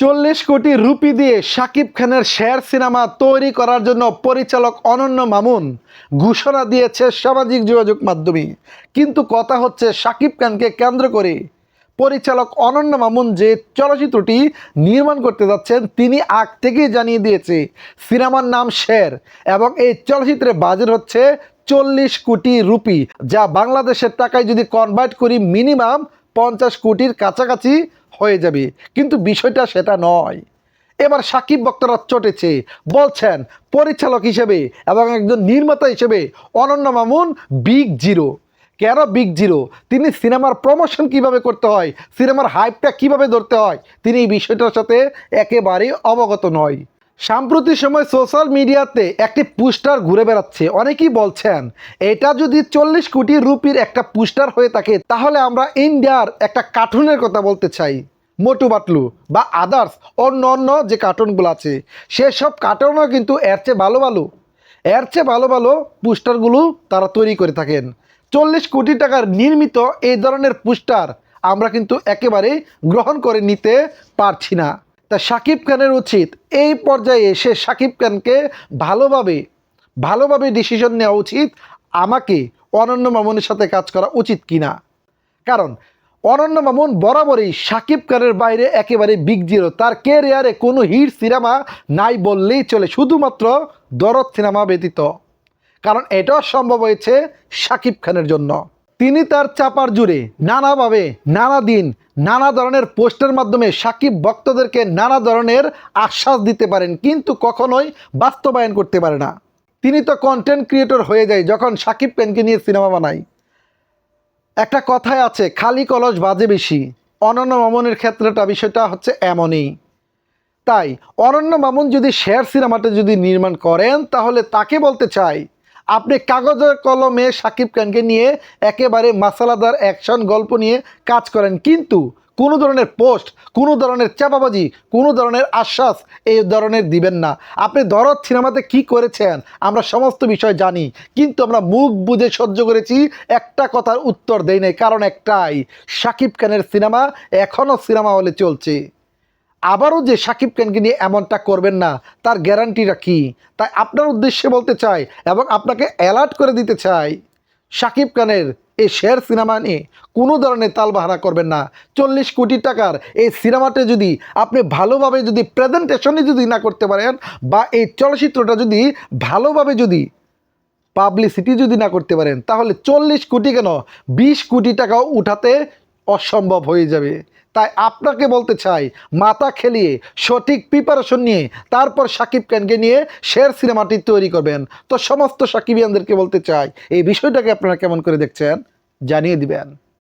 চল্লিশ কোটি রুপি দিয়ে শাকিব খানের শের সিনেমা তৈরি করার জন্য পরিচালক অনন্য মামুন ঘোষণা দিয়েছে সামাজিক যোগাযোগ মাধ্যমে। কিন্তু কথা হচ্ছে শাকিব খানকে কেন্দ্র করে। পরিচালক অনন্য মামুন যে চলচ্চিত্রটি নির্মাণ করতে যাচ্ছেন, তিনি আগ থেকেই জানিয়ে দিয়েছে, সিনেমার নাম শের এবং এই চলচ্চিত্রের বাজেট হচ্ছে চল্লিশ কোটি রুপি, যা বাংলাদেশের টাকায় যদি কনভার্ট করি মিনিমাম পঞ্চাশ কোটির কাছাকাছি হয়ে যাবে। কিন্তু বিষয়টা সেটা নয়। এবার সাকিব বক্তরা চটেছে, বলছেন পরিচালক হিসেবে এবং একজন নির্মাতা হিসেবে অনন্য মামুন বিগ জিরো কেন বিগ জিরো তিনি সিনেমার প্রমোশন কীভাবে করতে হয়, সিনেমার হাইপটা কীভাবে ধরতে হয়, তিনি এই বিষয়টার সাথে একেবারেই অবগত নয়। সাম্প্রতিক সময় সোশ্যাল মিডিয়াতে একটি পোস্টার ঘুরে বেড়াচ্ছে। অনেকেই বলছেন, এটা যদি চল্লিশ কোটি রুপির একটা পোস্টার হয়ে থাকে, তাহলে আমরা ইন্ডিয়ার একটা কার্টুনের কথা বলতে চাই। মোটু বাটলু বা আদার্স অন্য অন্য যে কার্টুনগুলো আছে, সেসব কার্টুনও কিন্তু এর চেয়ে ভালো ভালো। এর চেয়ে ভালো ভালো পোস্টারগুলো তারা তৈরি করে থাকেন। চল্লিশ কোটি টাকার নির্মিত এই ধরনের পোস্টার আমরা কিন্তু একেবারেই গ্রহণ করে নিতে পারছি না। তা শাকিব খানের উচিত এই পর্যায়ে এসে শাকিব খানকে ভালোভাবে ভালোভাবে ডিসিশন নেওয়া উচিত। আমাকে অনন্য মামুনের সাথে কাজ করা উচিত কি না কারণ অনন্য মামুন বরাবরই সাকিব খানের বাইরে একেবারে বিগ জিরো তার কেরিয়ারে কোনো হিট সিনেমা নাই বললেই চলে, শুধুমাত্র দরদ সিনেমা ব্যতীত। কারণ এটাও সম্ভব হয়েছে সাকিব খানের জন্য। তিনি তার চাপার জুড়ে নানাভাবে, নানা দিন, নানা ধরনের পোস্টের মাধ্যমে সাকিব ভক্তদেরকে নানা ধরনের আশ্বাস দিতে পারেন, কিন্তু কখনোই বাস্তবায়ন করতে পারে না। তিনি তো কন্টেন্ট ক্রিয়েটর হয়ে যায়, যখন সাকিব খানকে নিয়ে সিনেমা বানায়। একটা কথায় আছে, খালি কলস বাজে বেশি। অনন্য মামুনের ক্ষেত্রেটা, বিষয়টা হচ্ছে এমনই। তাই, অনন্য মামুন যদি শেয়ার সিনেমাটা যদি নির্মাণ করেন, তাহলে তাকে বলতে চাই আপনি কাগজের কলমে সাকিব খানকে নিয়ে একেবারে মাসালাদার অ্যাকশন গল্প নিয়ে কাজ করেন। কিন্তু কোনো ধরনের পোস্ট, কোনো ধরনের চাপাবাজি কোনো ধরনের আশ্বাস এই ধরনের দিবেন না। আপনি দরদ সিনেমাতে কি করেছেন আমরা সমস্ত বিষয় জানি, কিন্তু আমরা মুখ বুঝে সহ্য করেছি, একটা কথার উত্তর দেই নাই, কারণ একটাই, সাকিব খানের সিনেমা এখনও সিনেমা হলে চলছে। আবারও যে সাকিব খানকে নিয়ে এমনটা করবেন না, তার গ্যারান্টিটা কি? তাই আপনার উদ্দেশ্যে বলতে চাই এবং আপনাকে অ্যালার্ট করে দিতে চাই, সাকিব খানের এই শের সিনেমা নিয়ে কোনো ধরনের তালবাহানা করবেন না। চল্লিশ কোটি টাকার এই সিনেমাটা যদি আপনি ভালোভাবে যদি প্রেজেন্টেশনই যদি না করতে পারেন বা এই চলচ্চিত্রটা যদি ভালোভাবে যদি পাবলিসিটি যদি না করতে পারেন, তাহলে চল্লিশ কোটি কেন? বিশ কোটি টাকাও উঠাতে অসম্ভব হয়ে যাবে। তাই আপনাকে বলতে চাই, মাথা খেলিয়ে, সঠিক প্রিপারেশন নিয়ে, তারপর সাকিব খানকে নিয়ে শের সিনেমাটি তৈরি করবেন। তো সমস্ত সাকিবিয়ানদেরকে বলতে চাই, এই বিষয়টাকে আপনারা কেমন করে দেখছেন, জানিয়ে দিবেন।